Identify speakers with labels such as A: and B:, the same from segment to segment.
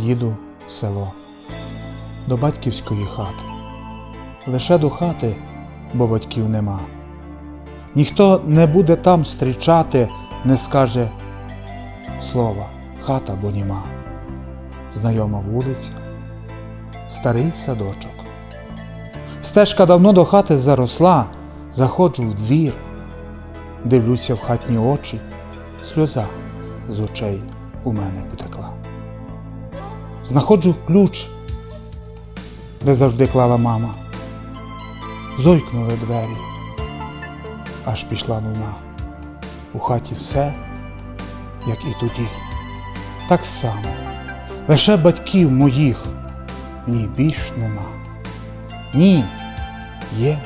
A: їду в село до батьківської хати. Лише до хати, бо батьків нема. Ніхто не буде там зустрічати, не скаже слова, хата бо німа. Знайома вулиця, старий садочок. Стежка давно до хати заросла, заходжу в двір, дивлюся в хатні очі, сльоза з очей у мене потекла. Знаходжу ключ, де завжди клала мама. Зойкнули двері, аж пішла луна. У хаті все, як і тоді. Так само, лише батьків моїх в ній більш нема. Ні, є.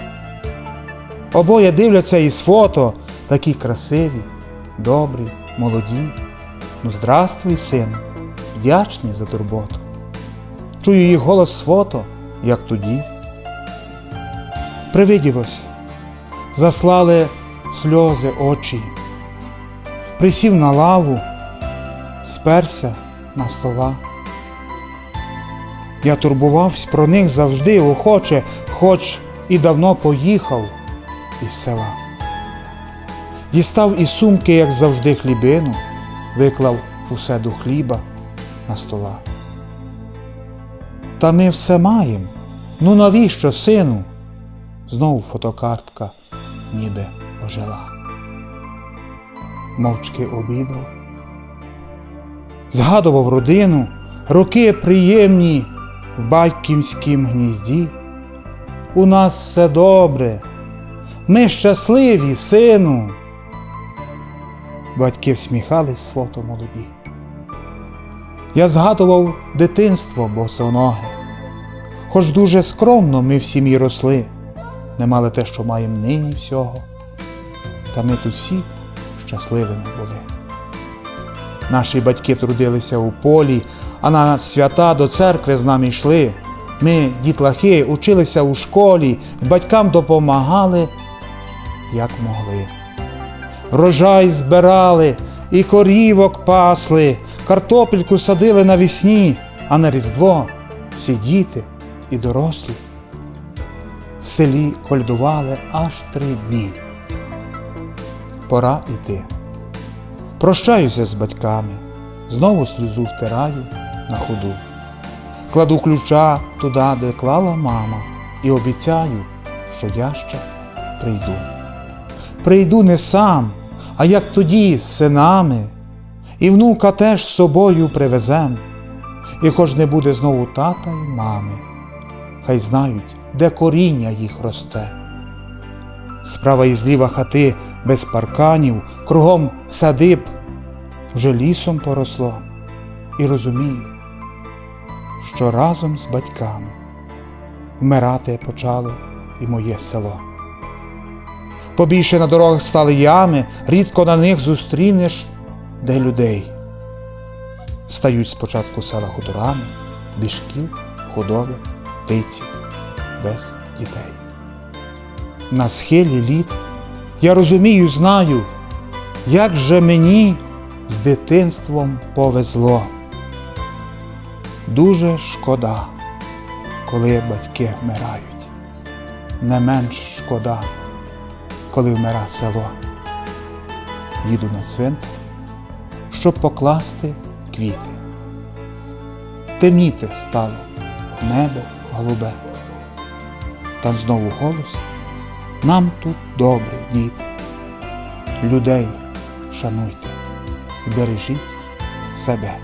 A: Обоє дивляться із фото, такі красиві, добрі, молоді. Ну, здравствуй, сину, вдячні за турботу. Чую їх голос з фото, як тоді. Привиділось, заслали сльози очі. Присів на лаву, сперся на стола. Я турбувався про них завжди охоче, хоч і давно поїхав із села. Дістав із сумки, як завжди, хлібину, виклав усе до хліба на стола. Та ми все маємо. Ну навіщо, сину? Знову фотокартка ніби ожила. Мовчки обідав. Згадував родину, роки приємні в батьківськім гнізді. У нас все добре. Ми щасливі, сину. Батьки всміхались з фото молоді. Я згадував дитинство босоноге. Хоч дуже скромно ми в сім'ї росли, не мали те, що маємо нині всього. Та ми тут всі щасливими були. Наші батьки трудилися у полі, а на свята до церкви з нами йшли. Ми, дітлахи, училися у школі, батькам допомагали, як могли. Врожай збирали і корівок пасли, картопельку садили навесні, а на Різдво всі діти і дорослі. В селі кольдували аж три дні. Пора йти. Прощаюся з батьками, знову сльозу втираю на ходу. Кладу ключа туди, де клала мама, і обіцяю, що я ще прийду. Прийду не сам, а як тоді з синами, і внука теж з собою привезем. І хоч не буде знову тата й мами, хай знають, де коріння їх росте. Справа і зліва хати без парканів, кругом садиб, вже лісом поросло, і розумію, що разом з батьками вмирати почало і моє село. Побільше на дорогах стали ями, рідко на них зустрінеш де людей. Стають спочатку села хуторами, без шкіл, худоби, птиці, без дітей. На схилі літ я розумію, знаю, як же мені з дитинством повезло. Дуже шкода, коли батьки вмирають. Не менш шкода, коли вмира село. Їду на цвинтар, щоб покласти квіти. Темніти стало небо голубе. Там знову голос. Нам тут добре, діти. Людей шануйте бережіть себе.